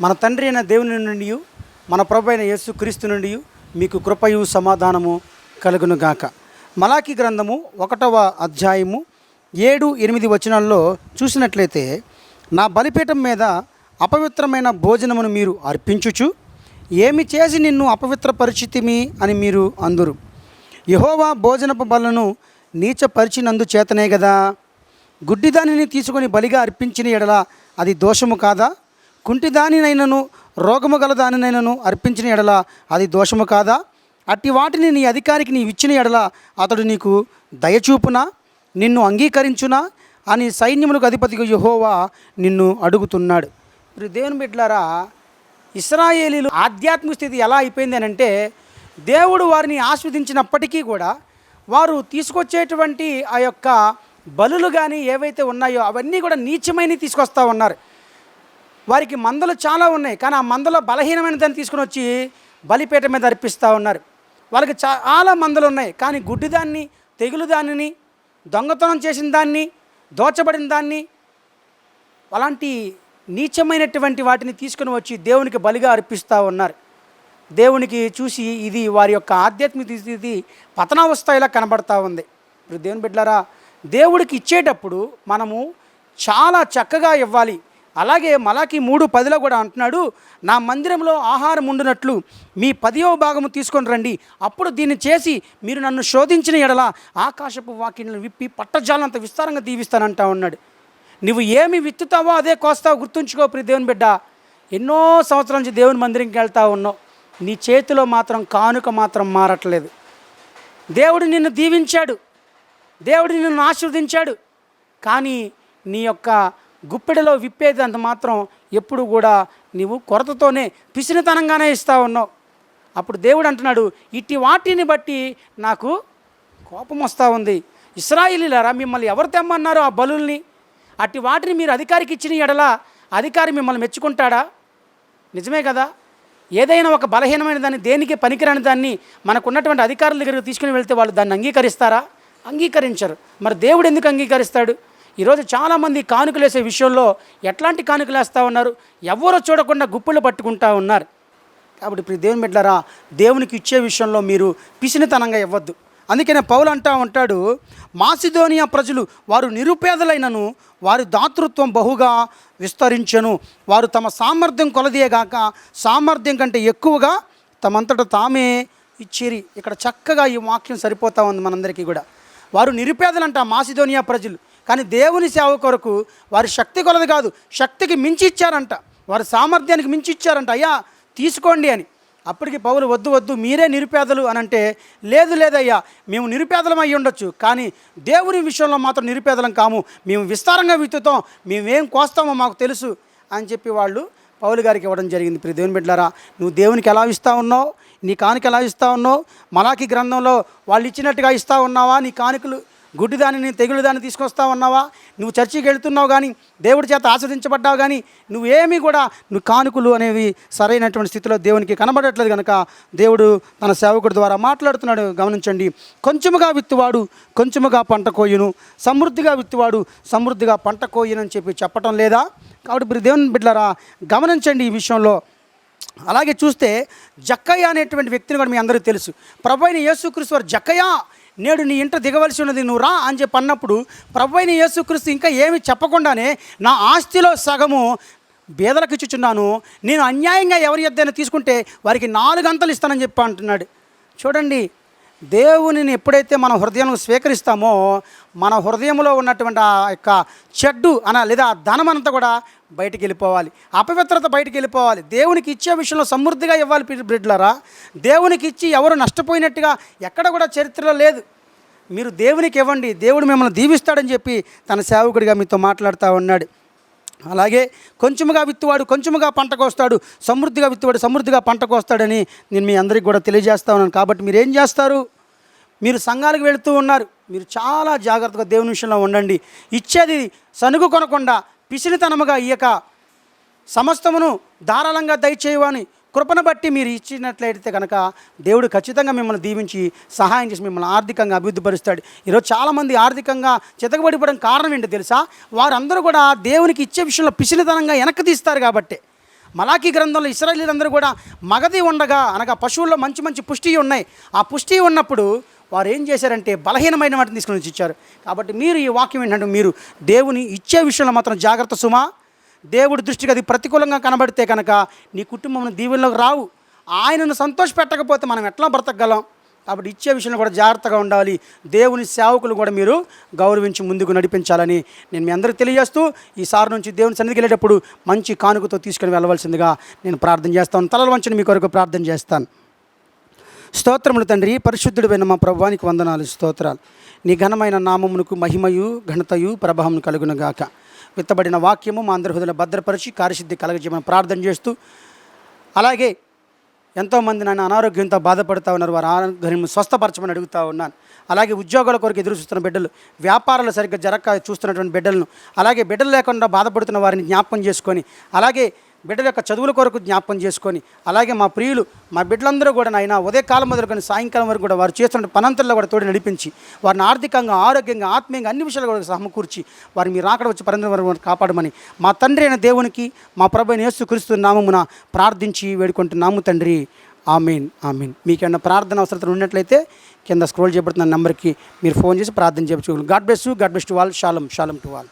మన తండ్రి అయిన దేవుని నుండి మన ప్రభు అయిన యేసు క్రీస్తు నుండి మీకు కృపయు సమాధానము కలుగును గాక. మలాకి గ్రంథము ఒకటవ అధ్యాయము ఏడు ఎనిమిది వచనాల్లో చూసినట్లయితే నా బలిపీఠం మీద అపవిత్రమైన భోజనమును మీరు అర్పించుచు ఏమి చేసి నిన్ను అపవిత్ర పరిచితిమి అని మీరు అందరు. యహోవా భోజనపు బలను నీచపరిచినందు చేతనే కదా గుడ్డిదానిని తీసుకొని బలిగా అర్పించిన ఎడల అది దోషము కాదా? కుంటిదానినైనను రోగము గల దానినైనను అర్పించిన ఎడల అది దోషము కాదా? అట్టి వాటిని నీ అధికారికి నీవు ఇచ్చిన ఎడల అతడు నీకు దయచూపునా? నిన్ను అంగీకరించునా? అని సైన్యములకు అధిపతిగా యహోవా నిన్ను అడుగుతున్నాడు. ఇప్పుడు దేవుని బిడ్డలారా ఇస్రాయేలీలు ఆధ్యాత్మిక స్థితి ఎలా అయిపోయింది అని అంటే దేవుడు వారిని ఆస్వాదించినప్పటికీ కూడా వారు తీసుకొచ్చేటువంటి ఆ యొక్క బలులు కానీ ఏవైతే ఉన్నాయో అవన్నీ కూడా నీచమైనవి తీసుకొస్తూ ఉన్నారు. వారికి మందలు చాలా ఉన్నాయి కానీ ఆ మందలో బలహీనమైన దాన్ని తీసుకుని వచ్చి బలిపేట మీద అర్పిస్తూ ఉన్నారు. వాళ్ళకి చాలా మందలు ఉన్నాయి కానీ గుడ్డి దాన్ని తెగులు దానిని దొంగతనం చేసిన దాన్ని దోచబడిన దాన్ని అలాంటి నీచమైనటువంటి వాటిని తీసుకుని వచ్చి దేవునికి బలిగా అర్పిస్తూ ఉన్నారు. దేవునికి చూసి ఇది వారి యొక్క ఆధ్యాత్మిక స్థితి పతనావస్థ కనబడతా ఉంది. ఇప్పుడు దేవుని బిడ్డలారా దేవుడికి ఇచ్చేటప్పుడు మనము చాలా చక్కగా ఇవ్వాలి. అలాగే మలాకి మూడు పదిలో కూడా అంటున్నాడు నా మందిరంలో ఆహారం ఉండినట్లు మీ పదియో భాగము తీసుకొని రండి. అప్పుడు దీన్ని చేసి మీరు నన్ను శోధించిన ఎడల ఆకాశపు వాకిళ్ళను విప్పి పట్టజాలంత విస్తారంగా దీవిస్తానంటా ఉన్నాడు. నువ్వు ఏమి విత్తుతావో అదే కోస్తావు గుర్తుంచుకో ప్రి దేవుని బిడ్డ. ఎన్నో సంవత్సరాల నుంచి దేవుని మందిరంకి వెళ్తా ఉన్నావు. నీ చేతిలో మాత్రం కానుక మాత్రం మారట్లేదు. దేవుడు నిన్ను దీవించాడు. దేవుడు నిన్ను ఆశీర్వదించాడు. కానీ నీ యొక్క గుప్పెడలో విప్పేది అంత మాత్రం ఎప్పుడు కూడా నీవు కొరతతోనే పిసినతనంగానే ఇస్తా ఉన్నావు. అప్పుడు దేవుడు అంటున్నాడు ఇట్టి వాటిని బట్టి నాకు కోపం వస్తూ ఉంది. ఇస్రాయిలీలరా మిమ్మల్ని ఎవరు తెమ్మన్నారు ఆ బలుల్ని? అట్టి వాటిని మీరు అధికారికి ఇచ్చిన ఎడలా అధికారి మిమ్మల్ని మెచ్చుకుంటాడా? నిజమే కదా? ఏదైనా ఒక బలహీనమైన దాన్ని దేనికి పనికిరాని దాన్ని మనకున్నటువంటి అధికారుల దగ్గరికి తీసుకుని వెళ్తే వాళ్ళు దాన్ని అంగీకరిస్తారా? అంగీకరించరు. మరి దేవుడు ఎందుకు అంగీకరిస్తాడు? ఈరోజు చాలామంది కానుకలు వేసే విషయంలో ఎట్లాంటి కానుకలు వేస్తూ ఉన్నారు? ఎవరో చూడకుండా గుప్పులు పట్టుకుంటా ఉన్నారు. కాబట్టి ఇప్పుడు దేవుని బిడ్డరా దేవునికి ఇచ్చే విషయంలో మీరు పిసినితనంగా ఇవ్వద్దు. అందుకనే పౌలు అంటా ఉంటాడు మాసిధోనియా ప్రజలు వారు నిరుపేదలైనను వారి దాతృత్వం బహుగా విస్తరించను. వారు తమ సామర్థ్యం కొలదీయగాక సామర్థ్యం కంటే ఎక్కువగా తమంతట తామే ఇచ్చిరి. ఇక్కడ చక్కగా ఈ వాక్యం సరిపోతా ఉంది మనందరికీ కూడా. వారు నిరుపేదలంట మాసిధోనియా ప్రజలు. కానీ దేవుని సేవ కొరకు వారి శక్తి కొలది కాదు. శక్తికి మించి ఇచ్చారంట. వారి సామర్థ్యానికి మించి ఇచ్చారంట. అయ్యా తీసుకోండి అని. అప్పటికి పౌలు వద్దు వద్దు మీరే నిరుపేదలు అని అంటే లేదు లేదయ్యా మేము నిరుపేదలం అయి ఉండొచ్చు. కానీ దేవుని విషయంలో మాత్రం నిరుపేదలం కాము. మేము విస్తారంగా విత్తుతాం. మేమేం కోస్తామో మాకు తెలుసు అని చెప్పి వాళ్ళు పౌలు గారికి ఇవ్వడం జరిగింది. ప్రియ దేవుని బిడ్డలారా నువ్వు దేవునికి ఎలా ఇస్తా ఉన్నావు? నీ కానుక ఎలా ఇస్తా ఉన్నావు? మలాకి గ్రంథంలో వాళ్ళు ఇచ్చినట్టుగా ఇస్తా ఉన్నావా? నీ కానుకలు గుడ్డి దానిని తెగులు దాన్ని తీసుకొస్తా ఉన్నావా? నువ్వు చర్చికి వెళ్తున్నావు కానీ దేవుడి చేత ఆస్వాదించబడ్డావు కానీ నువ్వేమీ కూడా నువ్వు కానుకలు అనేవి సరైనటువంటి స్థితిలో దేవునికి కనబడట్లేదు కనుక దేవుడు తన సేవకుడి ద్వారా మాట్లాడుతున్నాడు. గమనించండి. కొంచెముగా విత్తువాడు కొంచెముగా పంట కోయును. సమృద్ధిగా విత్తువాడు సమృద్ధిగా పంట కోయునని చెప్పి చెప్పటం లేదా? కాబట్టి దేవుని బిడ్డలారా గమనించండి ఈ విషయంలో. అలాగే చూస్తే జక్కయ్య అనేటువంటి వ్యక్తిని కూడా మీ అందరికీ తెలుసు. ప్రభు అయిన యేసుక్రీశ్వర్ జక్కయ్య. నేడు నీ ఇంట దిగవలసి ఉన్నది నువ్వు రా అని చెప్పి అన్నప్పుడు ప్రభు అయిన యేసుక్రీస్తు ఇంకా ఏమి చెప్పకుండానే నా ఆస్తిలో సగము బేదలకు ఇచ్చుచున్నాను. నేను అన్యాయంగా ఎవరి ఎద్దైనా తీసుకుంటే వారికి నాలుగు అంతలు ఇస్తానని చెప్పి అంటున్నాడు. చూడండి దేవునిని ఎప్పుడైతే మన హృదయంలో స్వీకరిస్తామో మన హృదయంలో ఉన్నటువంటి ఆ యొక్క చెడ్డు అన లేదా ఆ ధనం అంతా కూడా బయటికి వెళ్ళిపోవాలి. అపవిత్రత బయటికి వెళ్ళిపోవాలి. దేవునికి ఇచ్చే విషయంలో సమృద్ధిగా ఇవ్వాలి బ్రిడ్లరా దేవునికి ఇచ్చి ఎవరు నష్టపోయినట్టుగా ఎక్కడ కూడా చరిత్రలో లేదు. మీరు దేవునికి ఇవ్వండి దేవుడు మిమ్మల్ని దీవిస్తాడని చెప్పి తన సేవకుడిగా మీతో మాట్లాడుతూ ఉన్నాడు. అలాగే కొంచెముగా విత్తువాడు కొంచెముగా పంట కోస్తాడు సమృద్ధిగా విత్తువాడు సమృద్ధిగా పంట కోస్తాడని నేను మీ అందరికీ కూడా తెలియజేస్తా ఉన్నాను. కాబట్టి మీరు ఏం చేస్తారు? మీరు సంఘాలకు వెళుతూ ఉన్నారు. మీరు చాలా జాగ్రత్తగా దేవుని విషయంలో ఉండండి. ఇచ్చేది సనుగు కొనకుండా పిసినితనముగా ఇయ్యక సమస్తమును ధారాళంగా దయచేయవని కృపను బట్టి మీరు ఇచ్చినట్లయితే కనుక దేవుడు ఖచ్చితంగా మిమ్మల్ని దీవించి సహాయం చేసి మిమ్మల్ని ఆర్థికంగా అభివృద్ధిపరుస్తాడు ఈరోజు చాలామంది ఆర్థికంగా చితకబడిపోవడం కారణం ఏంటో తెలుసా? వారందరూ కూడా దేవునికి ఇచ్చే విషయంలో పిసినితనంగా వెనక్కి తీస్తారు కాబట్టి. మలాఖీ గ్రంథంలో ఇస్రాయలీలందరూ కూడా మగది ఉండగా అనగా పశువుల్లో మంచి మంచి పుష్టి ఉన్నాయి. ఆ పుష్టి ఉన్నప్పుడు వారు ఏం చేశారంటే బలహీనమైన వాటిని తీసుకొని వచ్చి ఇచ్చారు. కాబట్టి మీరు ఈ వాక్యం ఏంటంటే మీరు దేవుని ఇచ్చే విషయంలో మాత్రం జాగ్రత్త సుమా. దేవుడి దృష్టికి అది ప్రతికూలంగా కనబడితే కనుక నీ కుటుంబం దీవెనలోకి రావు. ఆయనను సంతోషపెట్టకపోతే మనం ఎట్లా బ్రతకగలం? కాబట్టి ఇచ్చే విషయంలో కూడా జాగ్రత్తగా ఉండాలి. దేవుని సేవకులు కూడా మీరు గౌరవించి ముందుకు నడిపించాలని నేను మీ అందరికీ తెలియజేస్తూ ఈసారి నుంచి దేవుని సన్నిధికి వెళ్ళేటప్పుడు మంచి కానుకతో తీసుకుని వెళ్ళవలసిందిగా నేను ప్రార్థన చేస్తాను. తలల వంచని మీ కొరకు ప్రార్థన చేస్తాను. స్తోత్రములు తండ్రి పరిశుద్ధుడైన మా ప్రభువానికి వందనాలు స్తోత్రాలు. నీ ఘనమైన నామమునకు మహిమయు ఘనతయు ప్రభావం కలుగునగాక. విత్తబడిన వాక్యము మా అందరి హృదయలో భద్రపరిచి కార్యసిద్ధి కలగజేయమని ప్రార్థన చేస్తూ అలాగే ఎంతోమంది నన్ను అనారోగ్యంతో బాధపడుతూ ఉన్నారు వారు ఆరోగ్యం స్వస్థపరచమని అడుగుతూ ఉన్నాను. అలాగే ఉద్యోగాల కొరకు ఎదురు చూస్తున్న బిడ్డలు వ్యాపారాలు సరిగ్గా జరగక చూస్తున్నటువంటి బిడ్డలను అలాగే బిడ్డలు లేకుండా బాధపడుతున్న వారిని జ్ఞాపకం చేసుకొని అలాగే బిడ్డల యొక్క చదువుల కొరకు జ్ఞాపకం చేసుకొని అలాగే మా ప్రియులు మా బిడ్డలందరూ కూడా నాయన ఉదయకాలం మొదలుకొని సాయంకాలం వరకు కూడా వారు చేస్తున్న పనంతల్లో కూడా తోడు నడిపించి వారిని ఆర్థికంగా ఆరోగ్యంగా ఆత్మీయంగా అన్ని విషయాలు కూడా సమకూర్చి వారిని మీరు రాకడ వచ్చి పరందరం వరకు కాపాడమని మా తండ్రి అయిన దేవునికి మా ప్రభు అయిన యేసు క్రీస్తు నామమున ప్రార్థించి వేడుకుంటున్నాము తండ్రి. Amen amen. మీకేమైనా ప్రార్థన అవసరం ఉన్నట్లయితే కింద స్క్రోల్ చేయబడుతున్న నెంబర్కి మీరు ఫోన్ చేసి ప్రార్థన చేయవచ్చు God bless you God bless to all షాలం షాలం టు వాల్